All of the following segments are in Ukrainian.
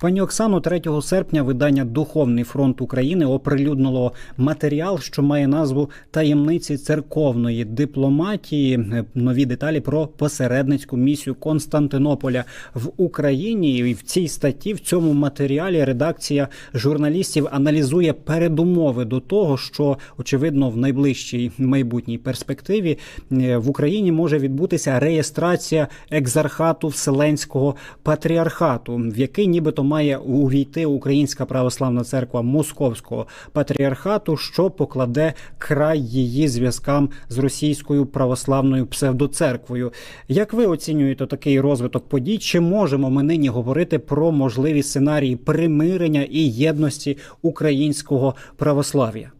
Пані Оксано, 3 серпня видання Духовний фронт України оприлюднило матеріал, що має назву таємниці церковної дипломатії. Нові деталі про посередницьку місію Константинополя в Україні. І в цій статті в цьому матеріалі редакція журналістів аналізує передумови до того, що очевидно в найближчій майбутній перспективі е, в Україні може відбутися реєстрація екзархату Вселенського патріархату, в який нібито має увійти Українська православна церква Московського патріархату, що покладе край її зв'язкам з російською православною псевдоцерквою. Як ви оцінюєте такий розвиток подій? Чи можемо ми нині говорити про можливі сценарії примирення і єдності українського православ'я?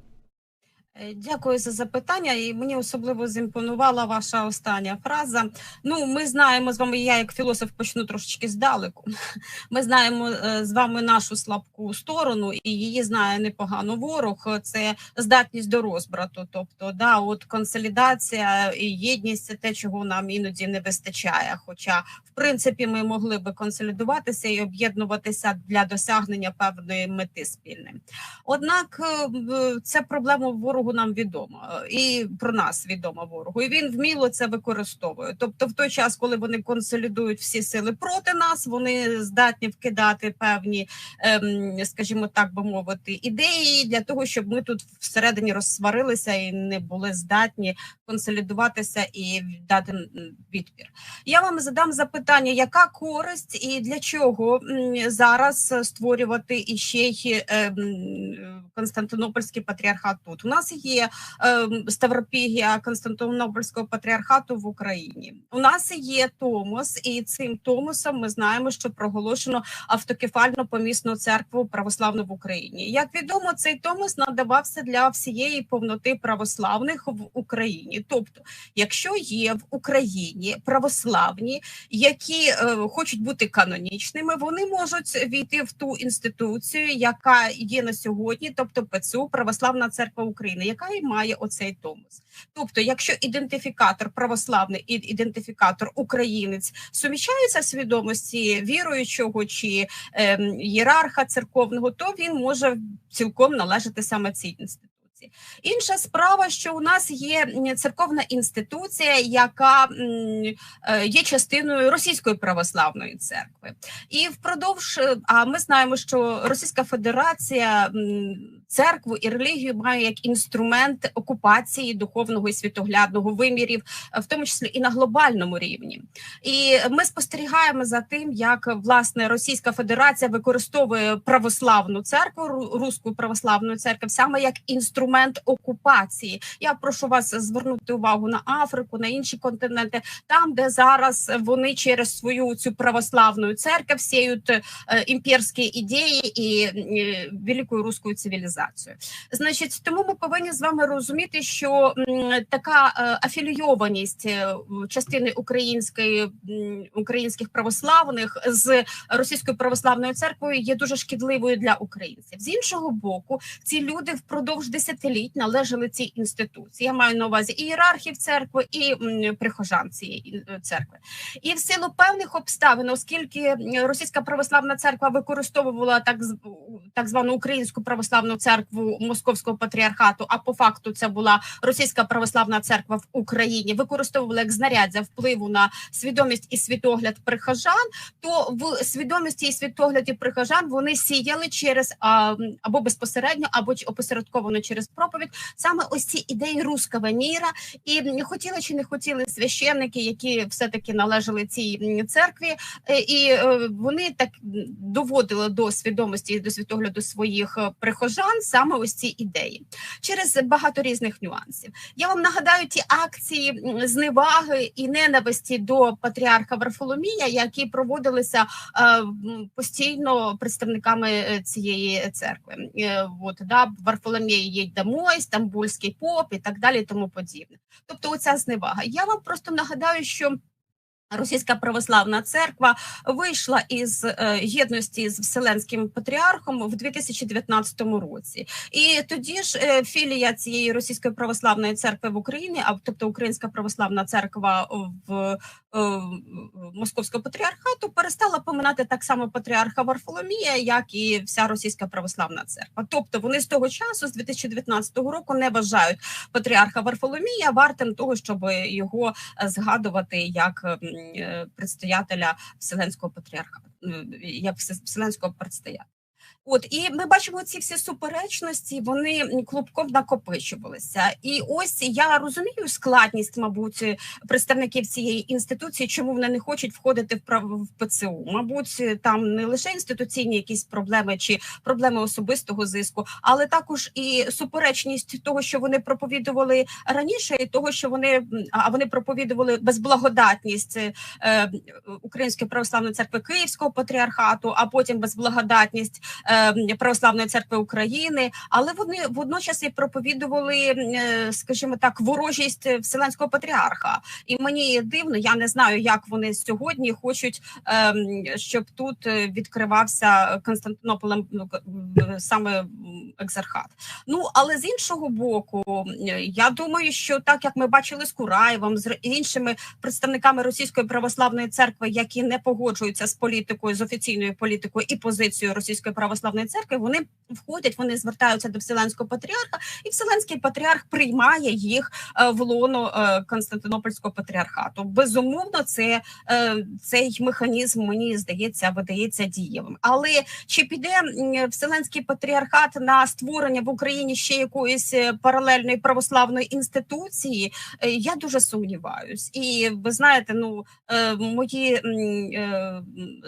Е, дякую за запитання, і мені особливо зімпонувала ваша остання фраза. Ну, ми знаємо з вами. Я як філософ почну трошечки здалеку. Ми знаємо е, з вами нашу слабку сторону, і її знає непогано ворог. Це здатність до розбрату. Тобто, да, от консолідація і єдність це те, чого нам іноді не вистачає. Хоча, в принципі, ми могли би консолідуватися і об'єднуватися для досягнення певної мети спільної. Однак це проблема ворогу ворогу нам відомо, і про нас відомо ворогу. І він вміло це використовує. Тобто, в той час, коли вони консолідують всі сили проти нас, вони здатні вкидати певні, ем, скажімо так би мовити, ідеї для того, щоб ми тут всередині розсварилися і не були здатні консолідуватися і дати відпір. Я вам задам запитання: яка користь і для чого зараз створювати іще й ем, Константинопольський патріархат тут? У нас є е, Ставропігія Константинопольського патріархату в Україні. У нас є Томос, і цим Томосом ми знаємо, що проголошено автокефальну помісну церкву православну в Україні. Як відомо, цей Томос надавався для всієї повноти православних в Україні. Тобто, якщо є в Україні православні, які е, хочуть бути канонічними, вони можуть війти в ту інституцію, яка є на сьогодні, тобто ПЦУ Православна Церква України яка і має оцей томос. Тобто, якщо ідентифікатор православний і ідентифікатор українець суміщаються в свідомості віруючого чи е, єрарха церковного, то він може цілком належати саме цій інституції. Інша справа, що у нас є церковна інституція, яка е, є частиною Російської православної церкви, і впродовж е, а ми знаємо, що Російська Федерація церкву і релігію має як інструмент окупації духовного і світоглядного вимірів, в тому числі і на глобальному рівні. І ми спостерігаємо за тим, як власне Російська Федерація використовує православну церкву, руську православну церкву саме як інструмент окупації. Я прошу вас звернути увагу на Африку, на інші континенти, там, де зараз вони через свою цю православну церкву сіють е, імперські ідеї і е, велику руську цивілізацію організацію. Значить, тому ми повинні з вами розуміти, що така е, афілійованість е, частини української українських православних з російською православною церквою є дуже шкідливою для українців. З іншого боку, ці люди впродовж десятиліть належали цій інституції. Я маю на увазі і ієрархів церкви, і прихожан цієї е, церкви. І в силу певних обставин, оскільки російська православна церква використовувала так так звану українську православну церкву Московського патріархату, а по факту це була російська православна церква в Україні, використовували як знаряддя впливу на свідомість і світогляд прихожан. То в свідомості і світогляді прихожан вони сіяли через або безпосередньо, або опосередковано через проповідь саме ось ці ідеї руского міра, і хотіли чи не хотіли священники, які все таки належали цій церкві, е, і е, вони так доводили до свідомості і до світогляду своїх е, прихожан саме ось ці ідеї через багато різних нюансів. Я вам нагадаю ті акції зневаги і ненависті до патріарха Варфоломія, які проводилися е, постійно представниками е, цієї церкви. Е, от да Варфоломій є домой, стамбульський поп і так далі, тому подібне. Тобто, оця зневага. Я вам просто нагадаю, що Російська православна церква вийшла із е, єдності з Вселенським патріархом в 2019 році, і тоді ж е, філія цієї російської православної церкви в Україні, а тобто Українська православна церква в е, Московського патріархату, перестала поминати так само патріарха Варфоломія, як і вся російська православна церква. Тобто вони з того часу, з 2019 року, не вважають патріарха Варфоломія вартим того, щоб його згадувати як предстоятеля Вселенського патріархату, е, як все- Вселенського предстоятеля. От і ми бачимо ці всі суперечності, вони клубком накопичувалися. І ось я розумію складність, мабуть, представників цієї інституції, чому вони не хочуть входити в ПЦУ. Мабуть, там не лише інституційні якісь проблеми чи проблеми особистого зиску, але також і суперечність того, що вони проповідували раніше, і того, що вони а вони проповідували безблагодатність е, е, Української православної церкви Київського патріархату, а потім безблагодатність е, Православної церкви України. Але вони водночас і проповідували, е, скажімо так, ворожість Вселенського патріарха. І мені дивно, я не знаю, як вони сьогодні хочуть, ем, щоб тут е, відкривався Константинополем ну, саме екзархат. Ну але з іншого боку, я думаю, що так як ми бачили з Кураєвом, з іншими представниками Російської православної церкви, які не погоджуються з політикою, з офіційною політикою і позицією Російської православної церкви, вони входять, вони звертаються до Вселенського патріарха, і Вселенський патріарх приймає їх е, в лоно е, Константинопольського патріархату. Безумовно, це е, цей механізм мені здається видається дієвим. Але чи піде Вселенський патріархат на створення в Україні ще якоїсь паралельної православної інституції? Я дуже сумніваюсь, і ви знаєте, ну мої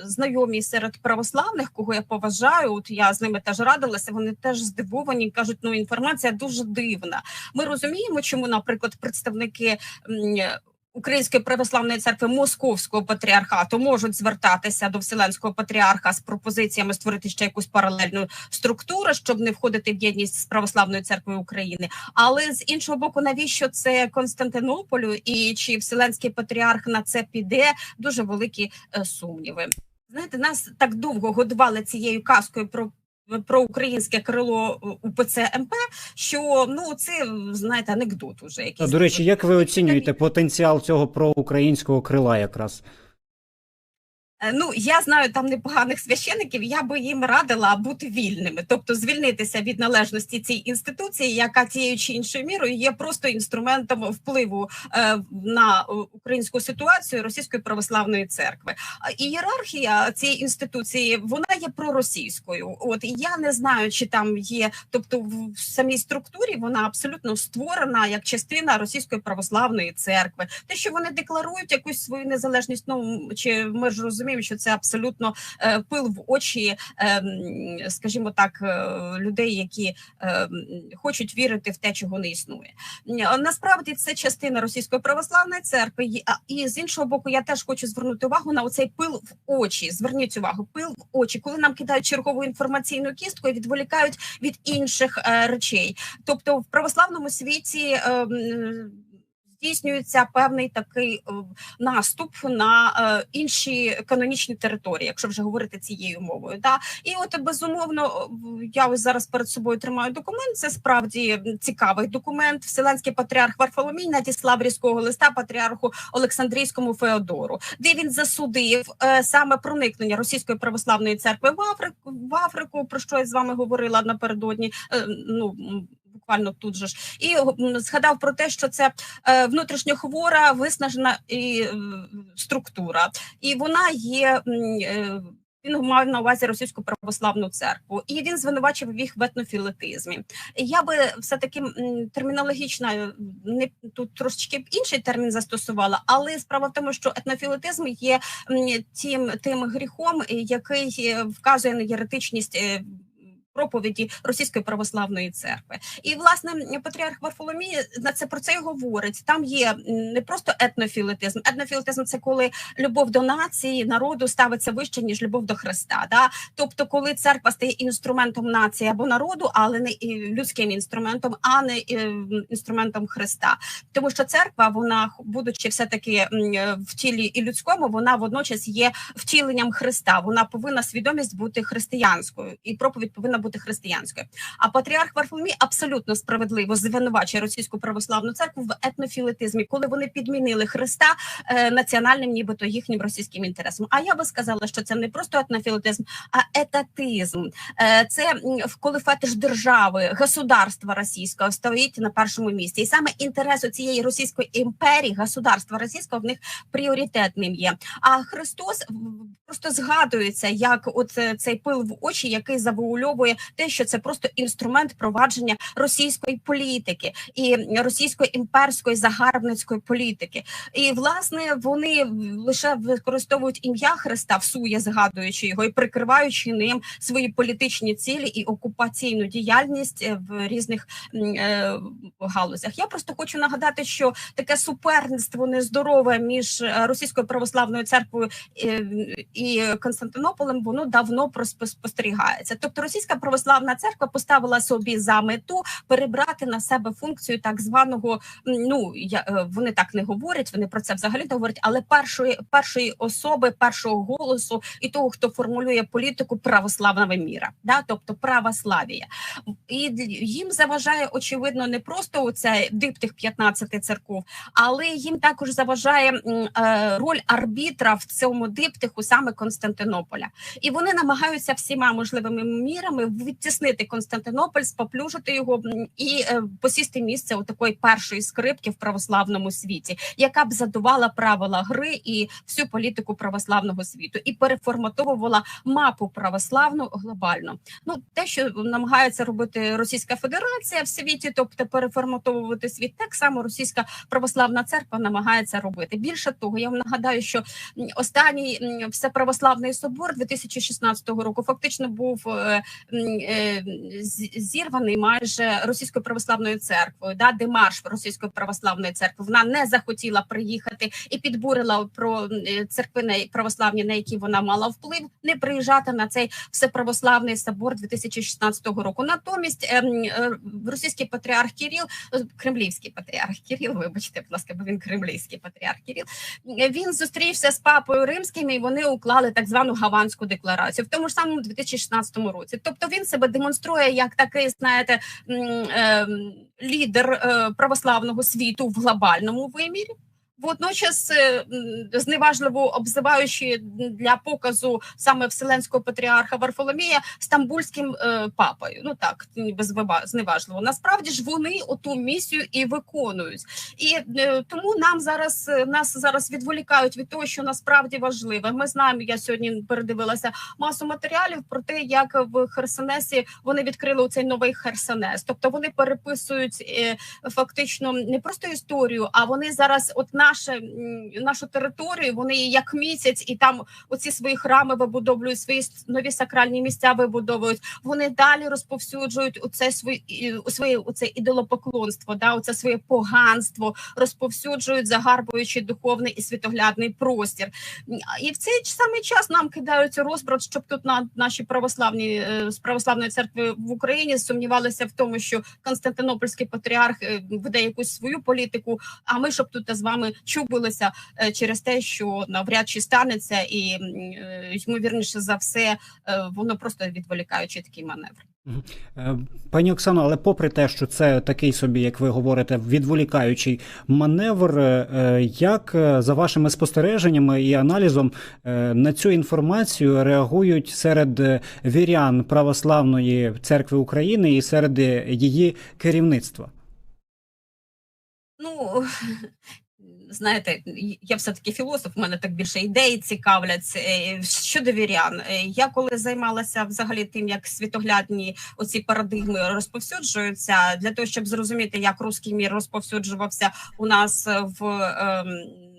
знайомі серед православних, кого я поважаю, от я з ними теж радилася. Вони теж здивовані кажуть, ну інформація дуже дивна. Ми розуміємо, чому, наприклад, представники. Української православної церкви Московського патріархату можуть звертатися до Вселенського патріарха з пропозиціями створити ще якусь паралельну структуру, щоб не входити в єдність з православною церквою України. Але з іншого боку, навіщо це Константинополю і чи Вселенський патріарх на це піде? Дуже великі е, сумніви. Знаєте, нас так довго годували цією казкою про. Про українське крило е, УПЦ МП, що ну це знаєте анекдот уже якийсь. до речі, як ви оцінюєте потенціал цього проукраїнського крила якраз? Е, Ну, я знаю там непоганих священиків, я би їм радила бути вільними, тобто звільнитися від належності цій інституції, яка тією чи іншою мірою є просто інструментом впливу е, на е, українську ситуацію Російської православної церкви. Ієрархія цієї інституції вона є проросійською. От і я не знаю, чи там є, тобто в самій структурі вона абсолютно створена як частина Російської православної церкви. Те, що вони декларують якусь свою незалежність, ну чи ми ж розуміємо, що це абсолютно е, пил в очі, е, скажімо так, е, людей, які хочуть вірити в те, чого не існує. Насправді це частина Російської православної церкви. І- з іншого боку, я теж хочу звернути увагу на оцей пил в очі. Зверніть увагу, пил в очі, коли нам кидають чергову інформаційну кістку і відволікають від інших речей. Тобто, в православному світі. Здійснюється певний такий е, наступ на е, інші канонічні території, якщо вже говорити цією мовою. Да? І от безумовно, я ось зараз перед собою тримаю документ. Це справді цікавий документ. Вселенський патріарх Варфоломій надіслав різкого листа патріарху Олександрійському Феодору, де він засудив е, саме проникнення російської православної церкви в Африку в Африку, про що я з вами говорила напередодні. Ну буквально тут же ж і згадав про те, що це е, внутрішньохвора, виснажена і, е, структура, і вона є. е, Він мав на увазі російську православну церкву, і він звинувачив їх в етнофілетизмі. Я би все таки термінологічно е, не тут трошечки інший термін застосувала, але справа в тому, що етнофілетизм є тим тим гріхом, е, який е, вказує на єретичність. Проповіді Російської православної церкви. І власне патріарх Варфоломій на це про це й говорить. Там є не просто етнофілетизм. Етнофілетизм це коли любов до нації, народу ставиться вище ніж любов до Христа. Да? Тобто, коли церква стає інструментом нації або народу, але не людським інструментом, а не е, інструментом Христа. Тому що церква, вона будучи все таки в тілі і людському, вона водночас є втіленням Христа. Вона повинна свідомість бути християнською, і проповідь повинна бути християнською. А патріарх Варфоломій абсолютно справедливо звинувачує російську православну церкву в етнофілетизмі, коли вони підмінили Христа е, національним, нібито їхнім російським інтересом. А я би сказала, що це не просто етнофілетизм, а етатизм. Е, це коли фетиш держави, государства російського стоїть на першому місці, і саме інтерес цієї російської імперії, государства російського в них пріоритетним є. А Христос просто згадується як от е, цей пил в очі, який завуальовує те, що це просто інструмент провадження російської політики і російської імперської загарбницької політики. І власне вони лише використовують ім'я Христа всує, згадуючи його і прикриваючи ним свої політичні цілі і окупаційну діяльність е, в різних е, галузях. Я просто хочу нагадати, що таке суперництво нездорове між е, російською православною церквою е, і Константинополем воно давно спостерігається. Тобто, російська православна церква поставила собі за мету перебрати на себе функцію так званого. Ну я е, вони так не говорять, вони про це взагалі не говорять, але першої першої особи, першого голосу і того, хто формулює політику православного міра, да, тобто православія. І їм заважає очевидно не просто оця диптих 15 церков, але їм також заважає е, роль арбітра в цьому диптиху саме Константинополя. І вони намагаються всіма можливими мірами відтіснити Константинополь, споплюжити його і е, посісти місце у такої першої скрипки в православному світі, яка б задувала правила гри і всю політику православного світу, і переформатовувала мапу православну глобально. Ну те, що намагається робити Російська Федерація в світі, тобто переформатовувати світ, так само Російська православна церква намагається робити. Більше того, я вам нагадаю, що останній всеправославний собор 2016 року фактично був е, зірваний майже російською православною церквою. Да, демарш російської православної церкви вона не захотіла приїхати і підбурила про е, церкви православні, на які вона мала вплив, не приїжджати на цей всеправославний собор 2016 року. Натомість ем, е, російський патріарх Кирил, е, кремлівський патріарх Кирил, вибачте, будь ласка, бо він кремлівський патріарх Кирил, е, він зустрівся з папою римським, і вони уклали так звану гаванську декларацію в тому ж самому 2016 році. Тобто він себе демонструє як такий, знаєте, ем, лідер е, православного світу в глобальному вимірі. Водночас е, зневажливо обзиваючи для показу саме вселенського патріарха Варфоломія стамбульським е, папою. Ну так ніби зневажливо. Насправді ж вони оту місію і виконують, і е, тому нам зараз нас зараз відволікають від того, що насправді важливе. Ми знаємо. Я сьогодні передивилася масу матеріалів про те, як в Херсонесі вони відкрили цей новий Херсонес. Тобто вони переписують фактично не просто історію, а вони зараз, от наше нашу територію, вони як місяць, і там оці свої храми вибудовують, свої нові сакральні місця вибудовують. Вони далі розповсюджують оце свої і- своє оце ідолопоклонство, да, оце своє поганство, розповсюджують, загарбуючи духовний і світоглядний простір. І в цей самий час нам кидаються розбрат, щоб тут на наші православні е, з православної церкви в Україні сумнівалися в тому, що Константинопольський патріарх е, веде якусь свою політику. А ми щоб тут з вами чубилися е, через те, що навряд чи станеться, і е, ймовірніше за все, е, воно просто відволікаючи такий маневр. Пані Оксано, але попри те, що це такий собі, як ви говорите, відволікаючий маневр, як за вашими спостереженнями і аналізом на цю інформацію реагують серед вірян Православної церкви України і серед її керівництва? Ну знаєте, я все таки філософ. в мене так більше ідеї цікавлять Е, щодо вірян. Е, Я коли займалася взагалі тим, як світоглядні оці парадигми розповсюджуються, для того, щоб зрозуміти, як руський мір розповсюджувався у нас в. ем,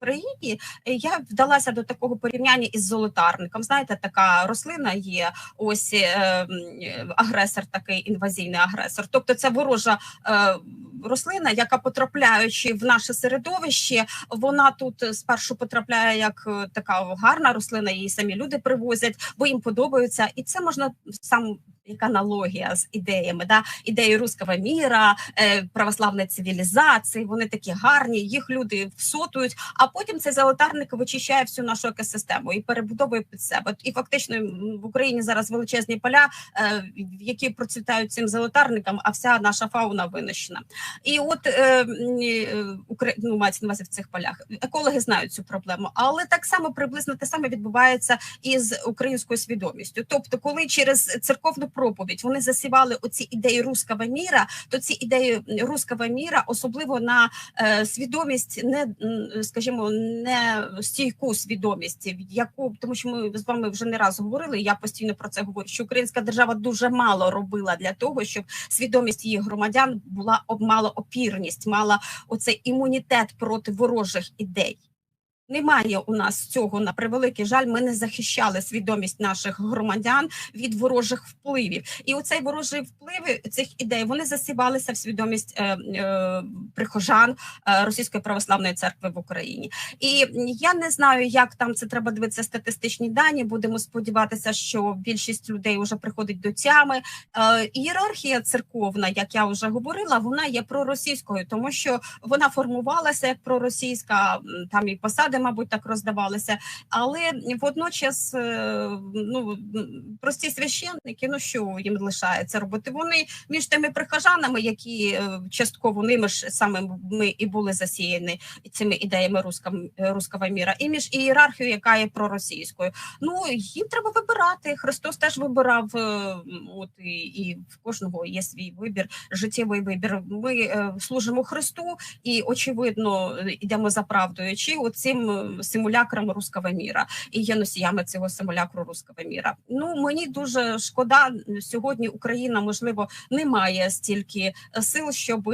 Україні е, я вдалася до такого порівняння із золотарником. Знаєте, така рослина є ось е, е, агресор, такий інвазійний агресор. Тобто, це ворожа е, рослина, яка потрапляючи в наше середовище, вона тут спершу потрапляє як е, така гарна рослина, її самі люди привозять, бо їм подобаються, і це можна сам. Як аналогія з ідеями, да ідеї руського міра, е, православної цивілізації, вони такі гарні, їх люди всотують, а потім цей золотарник вичищає всю нашу екосистему і перебудовує під себе. І фактично в Україні зараз величезні поля, е, які процвітають цим золотарником, а вся наша фауна винищена. І от е, ну, мається на увазі в цих полях. Екологи знають цю проблему, але так само приблизно те саме відбувається із українською свідомістю. Тобто, коли через церковну проповідь вони засівали оці ідеї руського міра, то ці ідеї руського міра, особливо на е, свідомість, не скажімо, не стійку свідомість, яку тому, що ми з вами вже не раз говорили. Я постійно про це говорю. Що українська держава дуже мало робила для того, щоб свідомість її громадян була об- мала опірність, мала оцей імунітет проти ворожих ідей. Немає у нас цього на превеликий жаль. Ми не захищали свідомість наших громадян від ворожих впливів. І оцей ворожий вплив цих ідей вони засівалися в свідомість е, е, прихожан е, Російської православної церкви в Україні. І я не знаю, як там це треба дивитися статистичні дані. Будемо сподіватися, що більшість людей вже приходить до тями. Е, ієрархія церковна, як я вже говорила, вона є проросійською, тому що вона формувалася як проросійська, там і посади, мабуть, так роздавалися. Але водночас, е, ну прості священники, ну що їм лишається робити? Вони між тими прихожанами, які е, частково ними ж саме ми і були засіяні цими ідеями руського міра, і між ієрархією, яка є проросійською. Ну їм треба вибирати. Христос теж вибирав. е, От і, і в кожного є свій вибір, життєвий вибір. Ми служимо Христу і очевидно йдемо за правдою, чи оцим е, симулякрам руського міра і є носіями цього симулякру руського міра. Ну мені дуже шкода сьогодні. Україна можливо не має стільки е, сил, щоб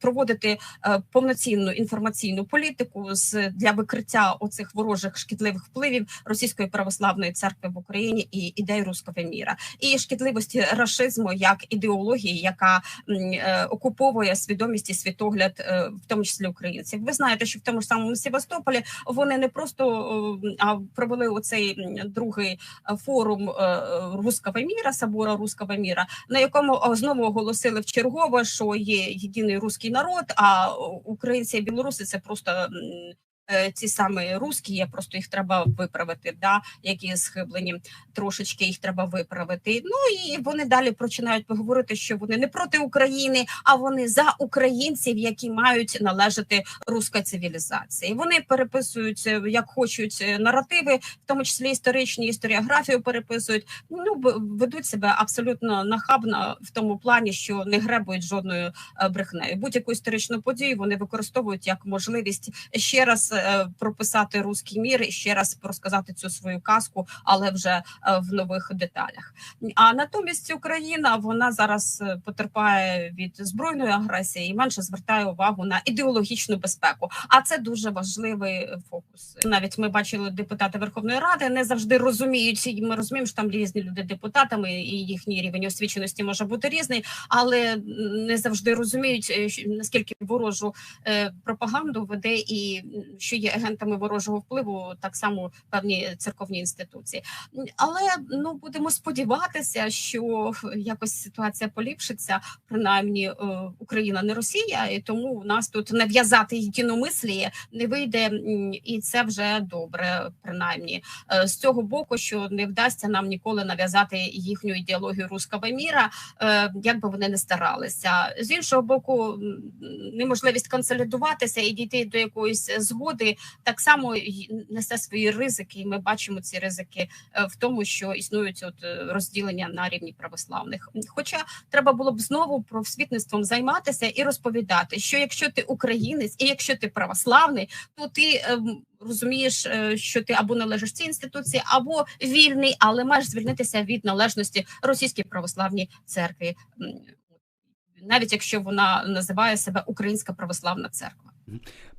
проводити е, повноцінну інформаційну політику з для викриття оцих ворожих шкідливих впливів Російської православної церкви в Україні і ідей руського міра, і шкідливості рашизму як ідеології, яка е, окуповує свідомість і світогляд, е, в тому числі українців. Ви знаєте, що в тому ж самому Севастополі вони не просто е, провели оцей другий е, форум Руского руського міра, собора Руского міра, на якому е, знову оголосили вчергово, що є єдиний руський народ, а українці і білоруси це просто. Е, Ці самі русські, є просто їх треба виправити, да, які схиблені трошечки їх треба виправити. Ну і вони далі починають говорити, що вони не проти України, а вони за українців, які мають належати руська цивілізації. Вони переписують е, як хочуть е, наративи, в тому числі історичні історіографію переписують. Ну ведуть себе абсолютно нахабно в тому плані, що не гребують жодною брехнею. Будь-яку історичну подію вони використовують як можливість ще раз прописати руський мір і ще раз розказати цю свою казку, але вже е, в нових деталях. А натомість Україна вона зараз е, потерпає від збройної агресії і менше звертає увагу на ідеологічну безпеку. А це дуже важливий е, фокус. Навіть ми бачили депутати Верховної Ради не завжди розуміють. Ми розуміємо, що там різні люди депутатами, і їхній рівень освіченості може бути різний, але не завжди розуміють е, наскільки ворожу е, пропаганду веде і що є агентами ворожого впливу, так само певні церковні інституції. Але ну будемо сподіватися, що якось ситуація поліпшиться. Принаймні е, Україна не Росія, і тому у нас тут нав'язати єдиномисліє не вийде, і це вже добре. Принаймні Е, з цього боку, що не вдасться нам ніколи нав'язати їхню ідеологію руського міра, е, як би вони не старалися. З іншого боку, неможливість консолідуватися і дійти до якоїсь згоди так само несе свої ризики, і ми бачимо ці ризики е, в тому, що існують от е, розділення на рівні православних. Хоча треба було б знову просвітництвом займатися і розповідати, що якщо ти українець і якщо ти православний, то ти ем, розумієш, е, що ти або належиш цій інституції, або вільний, але маєш звільнитися від належності російській православній церкві, навіть якщо вона називає себе Українська православна церква.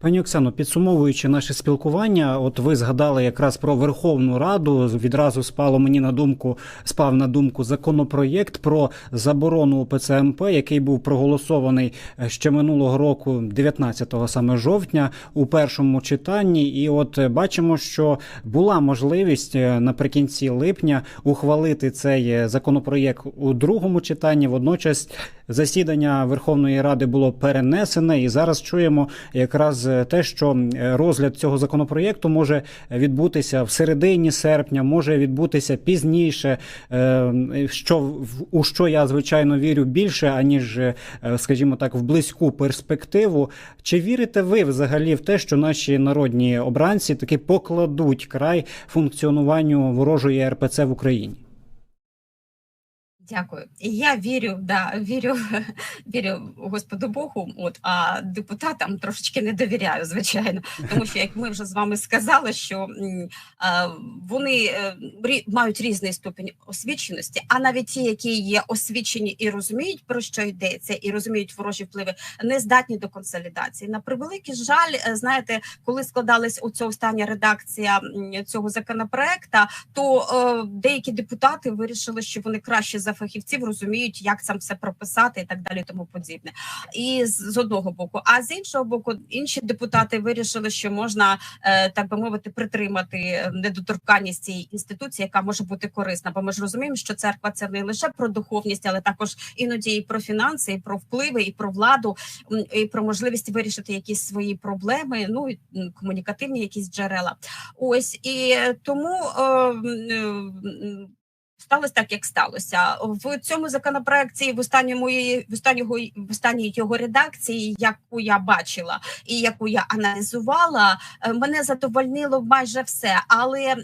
Пані Оксано, підсумовуючи наше спілкування, от ви згадали якраз про Верховну Раду. Відразу спало мені на думку, спав на думку законопроєкт про заборону УПЦ-МП, який був проголосований е, ще минулого року, 19 саме жовтня, у першому читанні. І от е, бачимо, що була можливість е, наприкінці липня ухвалити цей законопроєкт у другому читанні. Водночас засідання Верховної Ради було перенесене, і зараз чуємо якраз те, що е, розгляд цього законопроєкту може відбутися в середині серпня, може відбутися пізніше. е, Що у що я звичайно вірю більше, аніж, е, скажімо так, в близьку перспективу. Чи вірите ви взагалі в те, що наші народні обранці таки покладуть край функціонуванню ворожої РПЦ в Україні? Дякую. Я вірю, да, вірю, вірю Господу Богу, от, а депутатам трошечки не довіряю, звичайно. Тому що, як ми вже з вами сказали, що а, вони е, рі- мають різний ступінь освіченості, а навіть ті, які є освічені і розуміють, про що йдеться, і розуміють ворожі впливи, не здатні до консолідації. На превеликий жаль, е, знаєте, коли складалась оця остання редакція цього законопроекта, то е, деякі депутати вирішили, що вони краще за фахівців розуміють, як це все прописати і так далі, тому подібне. І з, одного боку, а з іншого боку, інші депутати вирішили, що можна е, так би мовити притримати недоторканність цієї інституції, яка може бути корисна. Бо ми ж розуміємо, що церква це не лише про духовність, але також іноді і про фінанси, і про впливи, і про владу, і про можливість вирішити якісь свої проблеми, ну і комунікативні якісь джерела. Ось і тому. Е, е, Сталося так, як сталося в цьому законопроекті. В останньому в останнього в останній його редакції, яку я бачила і яку я аналізувала, е, мене задовольнило майже все. Але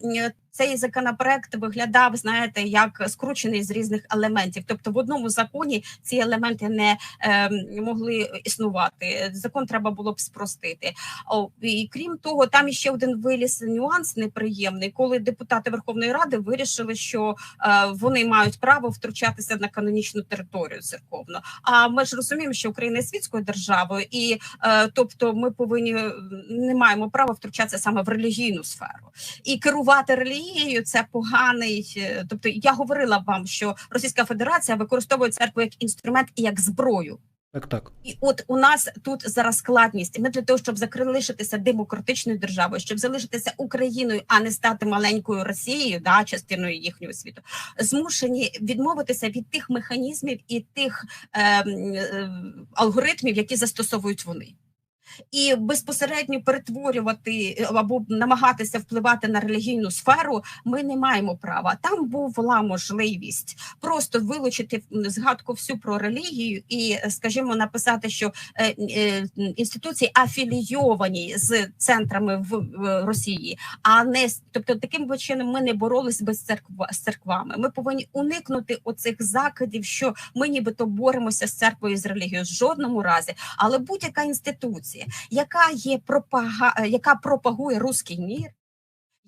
цей законопроект виглядав, знаєте, як скручений з різних елементів. Тобто, в одному законі ці елементи не е, могли існувати. Закон треба було б спростити. О, і крім того, там іще один виліз нюанс неприємний, коли депутати Верховної Ради вирішили, що е, вони мають право втручатися на канонічну територію церковну. А ми ж розуміємо, що Україна є світською державою, і е, тобто ми повинні не маємо права втручатися саме в релігійну сферу і керувати релігією це поганий. е, Тобто, я говорила вам, що Російська Федерація використовує церкву як інструмент і як зброю. Так, так. І от у нас тут зараз складність. Ми для того, щоб залишитися демократичною державою, щоб залишитися Україною, а не стати маленькою Росією, да, частиною їхнього світу, змушені відмовитися від тих механізмів і тих е, е, алгоритмів, які застосовують вони. І безпосередньо перетворювати е, або намагатися впливати на релігійну сферу, ми не маємо права. Там була можливість просто вилучити згадку всю про релігію і, е, скажімо, написати, що е, інституції афілійовані з центрами в, Росії, а не тобто таким чином ми не боролись без церква з церквами. Ми повинні уникнути оцих закидів, що ми нібито боремося з церквою з релігією. В жодному разі, але будь-яка інституція, яка є пропага, яка пропагує руський мір.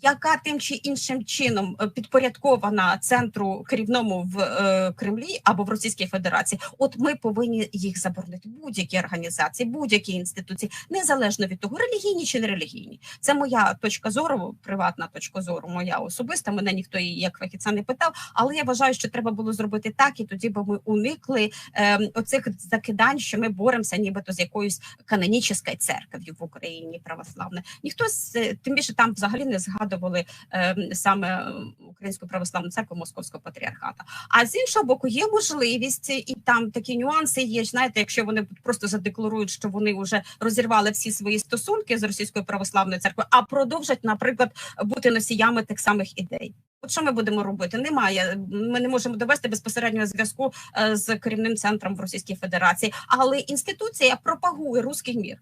Яка тим чи іншим чином е, підпорядкована центру керівному в е, Кремлі або в Російській Федерації, от ми повинні їх заборонити. Будь-які організації, будь-які інституції, незалежно від того, релігійні чи не релігійні. Це моя точка зору, приватна точка зору, моя особиста. Мене ніхто її як фахівця не питав. Але я вважаю, що треба було зробити так, і тоді би ми уникли е, оцих закидань, що ми боремося, нібито з якоюсь канонічною церков'ю в Україні православною. Ніхто з е, тим більше там взагалі не згадували е, саме е, Українську православну церкву Московського патріархата. А з іншого боку, є можливість, і там такі нюанси є. Знаєте, якщо вони просто задекларують, що вони вже розірвали всі свої стосунки з російською православною церквою, а продовжать, наприклад, бути носіями тих самих ідей. От що ми будемо робити? Немає. Ми не можемо довести безпосереднього зв'язку е, з керівним центром в Російській Федерації, але інституція пропагує руський мір.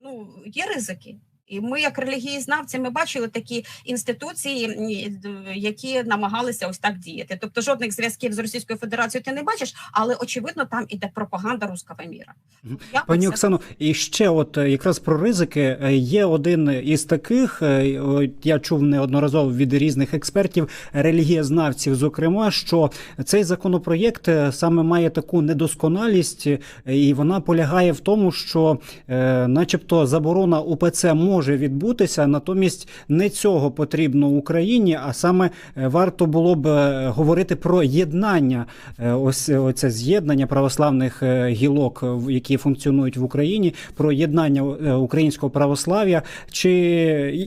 Ну, є ризики. І ми, як релігієзнавці, ми бачили такі інституції, які намагалися ось так діяти. Тобто жодних зв'язків з Російською Федерацією ти не бачиш, але очевидно там іде пропаганда руского міра. Я Пані оце- Оксано, і ще от е, якраз про ризики е, є один із таких. е, Я чув неодноразово від різних експертів, релігієзнавців, зокрема, що цей законопроєкт саме має таку недосконалість, і вона полягає в тому, що, начебто, заборона УПЦ може відбутися, натомість не цього потрібно Україні, а саме е, варто було б е, говорити про єднання, е, ось е, оце з'єднання православних гілок, які функціонують в Україні, про єднання українського православ'я. Чи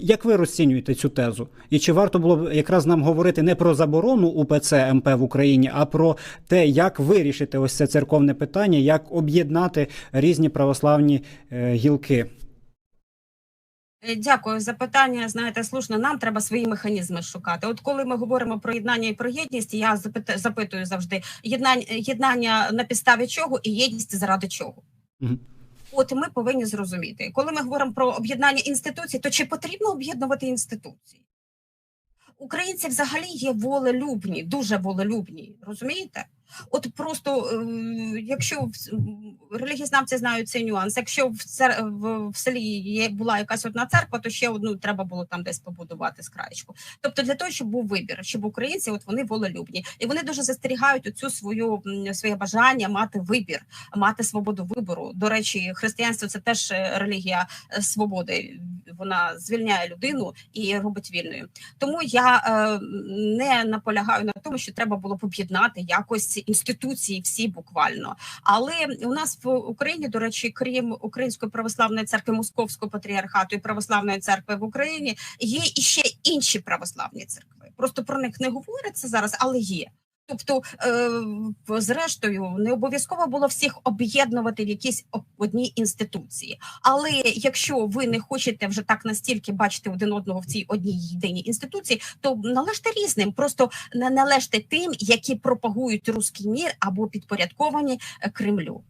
як ви розцінюєте цю тезу? І чи варто було б якраз нам говорити не про заборону УПЦ МП в Україні, а про те, як вирішити ось це церковне питання, як об'єднати різні православні гілки? Е, Дякую за питання. Знаєте, слушно, нам треба свої механізми шукати. От коли ми говоримо про єднання і про єдність, я запитую завжди єднання, єднання на підставі чого і єдність заради чого. Мгм. От ми повинні зрозуміти, коли ми говоримо про об'єднання інституцій, то чи потрібно об'єднувати інституції? Українці взагалі є волелюбні, дуже волелюбні, розумієте? От просто е, якщо релігієзнавці знають цей нюанс, якщо в, цер... в, селі була якась одна церква, то ще одну треба було там десь побудувати з краєчку. Тобто для того, щоб був вибір, щоб українці, от вони волелюбні, і вони дуже застерігають оцю свою своє бажання мати вибір, мати свободу вибору. До речі, християнство це теж е, релігія е, свободи. Вона звільняє людину і робить вільною. Тому я е, не наполягаю на тому, що треба було б об'єднати якось інституції всі буквально. Але у нас в Україні, до речі, крім Української православної церкви Московського патріархату і православної церкви в Україні, є і ще інші православні церкви. Просто про них не говориться зараз, але є. Тобто, е, зрештою, не обов'язково було всіх об'єднувати в якісь одній інституції. Але якщо ви не хочете вже так настільки бачити один одного в цій одній єдиній інституції, то належте різним, просто не належте тим, які пропагують руський мір або підпорядковані е, Кремлю.